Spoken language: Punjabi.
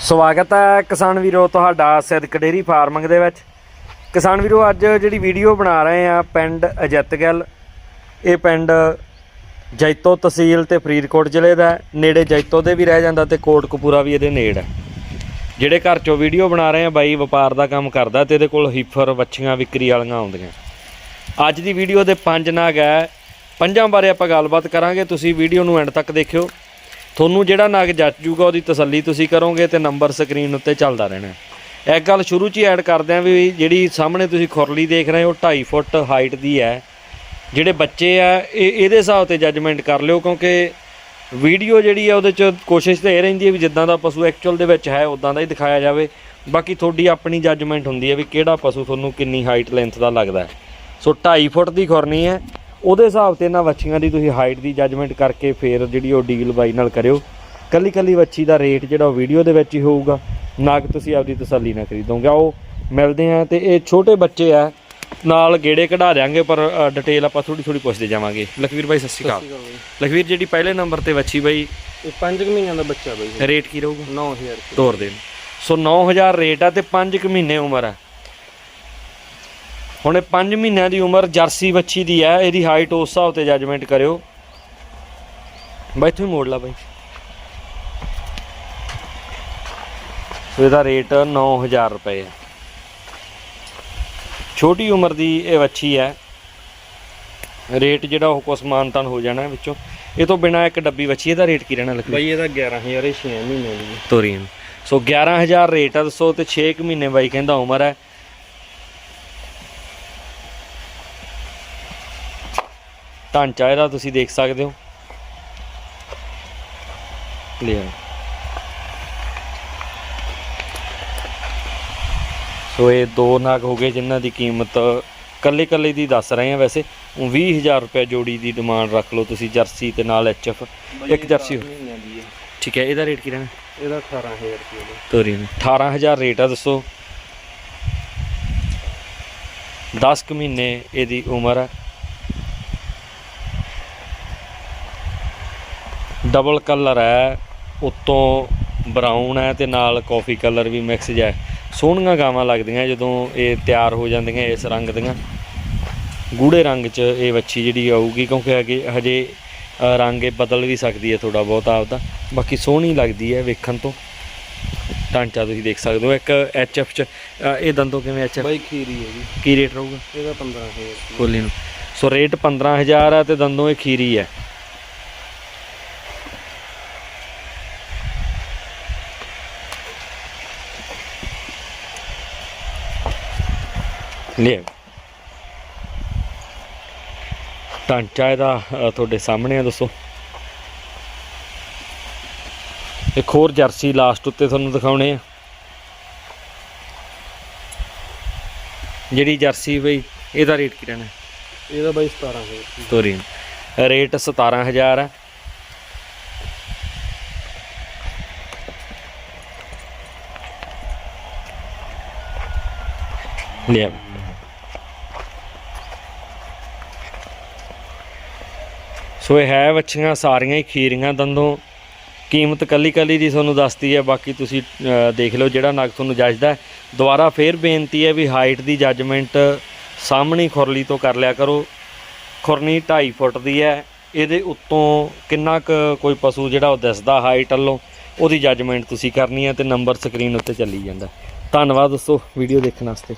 ਸਵਾਗਤ ਹੈ ਕਿਸਾਨ ਵੀਰੋ ਤੁਹਾਡਾ ਸਿੱਧਕ ਡੇਰੀ ਫਾਰਮਿੰਗ ਦੇ ਵਿੱਚ। ਕਿਸਾਨ ਵੀਰੋ, ਅੱਜ ਜਿਹੜੀ ਵੀਡੀਓ ਬਣਾ ਰਹੇ ਆ ਪਿੰਡ ਅਜਿੱਤਗਲ ਇਹ ਪਿੰਡ ਜੈਤੋ ਤਹਿਸੀਲ ਤੇ ਫਰੀਦਕੋਟ ਜ਼ਿਲ੍ਹੇ ਦਾ ਨੇੜੇ ਜੈਤੋ ਦੇ ਵੀ ਰਹਿ ਜਾਂਦਾ ਤੇ ਕੋਟਕਪੂਰਾ ਵੀ ਇਹਦੇ ਨੇੜ ਹੈ। ਜਿਹੜੇ ਘਰ ਚੋਂ ਵੀਡੀਓ ਬਣਾ ਰਹੇ ਆ ਬਾਈ ਵਪਾਰ ਦਾ ਕੰਮ ਕਰਦਾ ਤੇ ਇਹਦੇ ਕੋਲ ਹੀਫਰ, ਵੱਛੀਆਂ, ਵਿਕਰੀ ਵਾਲੀਆਂ ਆਉਂਦੀਆਂ। ਅੱਜ ਦੀ ਵੀਡੀਓ ਦੇ ਪੰਜ ਨਾਗ ਹੈ। ਪੰਜਾਂ ਬਾਰੇ ਆਪਾਂ ਗੱਲਬਾਤ ਕਰਾਂਗੇ। ਤੁਸੀਂ ਵੀਡੀਓ ਨੂੰ ਐਂਡ ਤੱਕ ਦੇਖਿਓ। ਤੁਹਾਨੂੰ ਜਿਹੜਾ ਨਗ ਜੱਜ ਜੂਗਾ, ਉਹਦੀ ਤਸੱਲੀ ਤੁਸੀਂ ਕਰੋਗੇ ਤੇ ਨੰਬਰ ਸਕਰੀਨ ਉੱਤੇ ਚੱਲਦਾ ਰਹਿਣਾ ਇੱਕ ਗੱਲ ਸ਼ੁਰੂ 'ਚ ਹੀ ਐਡ ਕਰਦੇ ਆਂ ਵੀ ਜਿਹੜੀ ਸਾਹਮਣੇ ਤੁਸੀਂ ਖੁਰਲੀ ਦੇਖ ਰਹੇ ਹੋ 2.5 ਫੁੱਟ ਹਾਈਟ ਦੀ ਹੈ। ਜਿਹੜੇ ਬੱਚੇ ਆ, ਇਹ, ਇਹਦੇ ਹਿਸਾਬ ਤੇ ਜੱਜਮੈਂਟ ਕਰ ਲਿਓ, ਕਿਉਂਕਿ ਵੀਡੀਓ ਜਿਹੜੀ ਆ, ਉਹਦੇ 'ਚ ਕੋਸ਼ਿਸ਼ ਤਾਂ ਇਹ ਰਹਿੰਦੀ ਹੈ ਵੀ ਜਿੱਦਾਂ ਦਾ ਪਸ਼ੂ ਐਕਚੁਅਲ ਦੇ ਵਿੱਚ ਹੈ ਉਦਾਂ ਦਾ ਹੀ ਦਿਖਾਇਆ ਜਾਵੇ। ਬਾਕੀ ਤੁਹਾਡੀ ਆਪਣੀ ਜੱਜਮੈਂਟ ਹੁੰਦੀ ਹੈ ਵੀ ਕਿਹੜਾ ਪਸ਼ੂ ਤੁਹਾਨੂੰ ਕਿੰਨੀ ਹਾਈਟ ਲੈਂਥ ਦਾ ਲੱਗਦਾ ਸੋ 2.5 ਫੁੱਟ ਦੀ ਖੁਰਨੀ ਹੈ ਉਹਦੇ ਹਿਸਾਬ ਤੇ ਇਹਨਾਂ ਵੱਛੀਆਂ ਦੀ ਤੁਸੀਂ ਹਾਈਟ ਦੀ ਜੱਜਮੈਂਟ ਕਰਕੇ ਫਿਰ ਜਿਹੜੀ ਉਹ ਡੀਲ ਬਾਈ ਨਾਲ ਕਰਿਓ। ਕੱਲੀ ਕੱਲੀ ਵੱਛੀ ਦਾ ਰੇਟ ਜਿਹੜਾ ਉਹ ਵੀਡੀਓ ਦੇ ਵਿੱਚ ਹੀ ਹੋਊਗਾ। ਨਾ ਕਿ ਤੁਸੀਂ ਆਪਦੀ ਤਸੱਲੀ ਨਾਲ ਖਰੀਦੋਗੇ ਆਓ ਮਿਲਦੇ ਆ ਤੇ ਇਹ ਛੋਟੇ ਬੱਚੇ ਆ। ਨਾਲ ਗੇੜੇ ਕਢਾ ਦਿਆਂਗੇ ਪਰ ਡਿਟੇਲ ਆਪਾਂ ਥੋੜੀ ਥੋੜੀ ਪੁੱਛਦੇ ਜਾਵਾਂਗੇ। ਲਖਵੀਰ ਬਾਈ ਸਤਿ ਸ਼੍ਰੀ ਅਕਾਲ। ਲਖਵੀਰ ਜਿਹੜੀ ਪਹਿਲੇ ਨੰਬਰ ਤੇ ਵੱਛੀ ਬਾਈ ਇਹ 5 ਮਹੀਨਿਆਂ ਦਾ ਬੱਚਾ ਬਈ। ਰੇਟ ਕੀ ਰਹੂਗਾ? 9000 ਰੁਪਏ। ਤੋਰ ਦੇਣ। ਸੋ 9000 ਰੇਟ ਆ ਤੇ 5 ਕੁ ਮਹੀਨੇ ਉਮਰ ਆ। ਹੁਣ ਇਹ 5 ਮਹੀਨਿਆਂ ਦੀ ਉਮਰ ਜਰਸੀ ਵੱਛੀ ਦੀ ਹੈ ਇਹਦੀ ਹਾਈਟ ਉਸ ਹਿਸਾਬ ਤੇ ਜੱਜਮੈਂਟ ਕਰਿਓ। ਬਾਈ ਇੱਥੋਂ ਹੀ ਮੋੜ ਲਾ ਬਾਈ। ਇਹਦਾ ਰੇਟ 9000 ਰੁਪਏ ਹੈ। ਛੋਟੀ ਉਮਰ ਦੀ ਇਹ ਵੱਛੀ ਹੈ। ਰੇਟ ਜਿਹੜਾ ਉਹ ਕੁਛ ਮਾਨਤਨ ਹੋ ਜਾਣਾ ਵਿੱਚੋਂ। ਇਹ ਤੋਂ ਬਿਨਾ ਇੱਕ ਡੱਬੀ ਵੱਛੀ ਇਹਦਾ ਰੇਟ ਕੀ ਰਹਿਣਾ ਲਖਵੀਰ ਬਈ ਇਹਦਾ 11000 ਇਹ 6 ਮਹੀਨੇ ਦੀ। ਤੋਰੀਨ ਸੋ 11000 ਰੇਟ ਆ ਦੱਸੋ ਤੇ 6 ਕੁ ਮਹੀਨੇ ਬਾਈ ਕਹਿੰਦਾ ਉਮਰ ਹੈ। ਢਾਂਚਾ ਇਹਦਾ ਤੁਸੀਂ ਦੇਖ ਸਕਦੇ ਹੋ। ਕਲੀਅਰ ਸੋ ਇਹ ਦੋ ਨਾਗ ਹੋ ਗਏ ਜਿਨ੍ਹਾਂ ਦੀ ਕੀਮਤ ਕੱਲੇ ਕੱਲੇ ਦੀ ਦੱਸ ਰਹੇ ਆ ਵੈਸੇ। ਉਹ 20000 ਰੁਪਏ ਜੋੜੀ ਦੀ ਡਿਮਾਂਡ ਰੱਖ ਲਓ ਤੁਸੀਂ ਜਰਸੀ ਤੇ ਨਾਲ ਐਚਐਫ ਇੱਕ ਜਰਸੀ 10 ਮਹੀਨਿਆਂ ਦੀ ਹੈ ਠੀਕ ਹੈ ਇਹਦਾ ਰੇਟ ਕੀ ਰਹਿਣਾ? ਇਹਦਾ 18000 ਰੁਪਏ ਤੋਰੀ ਨੂੰ। 18000 ਰੇਟ ਆ ਦੱਸੋ। 10 ਕੁ ਮਹੀਨੇ ਇਹਦੀ ਉਮਰ ਹੈ ਡਬਲ ਕਲਰ ਹੈ ਉੱਤੋਂ ਬਰਾਊਨ ਹੈ ਤੇ ਨਾਲ ਕਾਫੀ ਕਲਰ ਵੀ ਮਿਕਸ ਹੈ। ਸੋਹਣੀਆਂ ਗਾਵਾਂ ਲੱਗਦੀਆਂ ਜਦੋਂ ਇਹ ਤਿਆਰ ਹੋ ਜਾਂਦੀਆਂ ਇਸ ਰੰਗ ਦੀਆਂ। ਗੂੜੇ ਰੰਗ 'ਚ ਇਹ ਵੱਛੀ ਜਿਹੜੀ ਆਊਗੀ ਕਿਉਂਕਿ ਅੱਗੇ ਹਜੇ ਰੰਗ ਇਹ ਬਦਲ ਵੀ ਸਕਦੀ ਹੈ ਥੋੜਾ ਬਹੁਤ ਆਪਦਾ। ਬਾਕੀ ਸੋਹਣੀ ਲੱਗਦੀ ਹੈ ਵੇਖਣ ਤੋਂ। ਢਾਂਚਾ ਤੁਸੀਂ ਦੇਖ ਸਕਦੇ ਹੋ ਇੱਕ ਐਚਐਫ 'ਚ ਅ, ਇਹ ਦੰਦੋਂ ਕਿਵੇਂ ਐਚਐਫ ਬਈ ਖੀਰੀ ਹੈ ਜੀ। ਕੀ ਰੇਟ ਰਹੂਗਾ? ਇਹਦਾ 15000 ਰੁਪਏ ਕੋਲੀ ਨੂੰ। ਸੋ ਰੇਟ 15000 ਹੈ ਤੇ ਦੰਦੋਂ ਇਹ ਖੀਰੀ ਹੈ। ਲੈ ਢਾਂਚਾ ਇਹਦਾ ਤੁਹਾਡੇ ਸਾਹਮਣੇ ਆ ਦੱਸੋ। ਇੱਕ ਹੋਰ ਜਰਸੀ ਲਾਸਟ ਉੱਤੇ ਤੁਹਾਨੂੰ ਦਿਖਾਉਣੇ ਆ। ਜਿਹੜੀ ਜਰਸੀ ਬਈ ਇਹਦਾ ਰੇਟ ਕੀ ਰਹਿਣਾ? ਇਹਦਾ ਬਈ 17000 ਰੁਪਏ ਤੋਰੀ ਰੇਟ 17000 ਹੈ ਲਿਆ ਸੋ ਇਹ ਹੈ, ਵੱਛੀਆਂ ਸਾਰੀਆਂ ਹੀ ਖੀਰੀਆਂ। ਦੰਦੋਂ ਕੀਮਤ ਕੱਲੀ ਕੱਲੀ ਦੀ ਤੁਹਾਨੂੰ ਦੱਸਦੀ ਹੈ, ਬਾਕੀ ਤੁਸੀਂ ਦੇਖ ਲਓ ਜਿਹੜਾ ਨਗ ਤੁਹਾਨੂੰ ਜੱਜਦਾ ਦੁਬਾਰਾ ਫੇਰ ਬੇਨਤੀ ਹੈ ਵੀ ਹਾਈਟ ਦੀ ਜੱਜਮੈਂਟ ਸਾਹਮਣੀ ਖੁਰਲੀ ਤੋਂ ਕਰ ਲਿਆ ਕਰੋ। ਖੁਰਨੀ 2.5 ਫੁੱਟ ਦੀ ਹੈ। ਇਹਦੇ ਉੱਤੋਂ ਕਿੰਨਾ ਕੁ ਕੋਈ ਪਸ਼ੂ ਜਿਹੜਾ ਉਹ ਦਿਸਦਾ ਹਾਈਟ ਵੱਲੋਂ, ਉਹਦੀ ਜੱਜਮੈਂਟ ਤੁਸੀਂ ਕਰਨੀ ਹੈ ਤੇ ਨੰਬਰ ਸਕਰੀਨ ਉੱਤੇ ਚੱਲੀ ਜਾਂਦਾ। ਧੰਨਵਾਦ ਦੋਸਤੋ ਵੀਡੀਓ ਦੇਖਣ ਵਾਸਤੇ।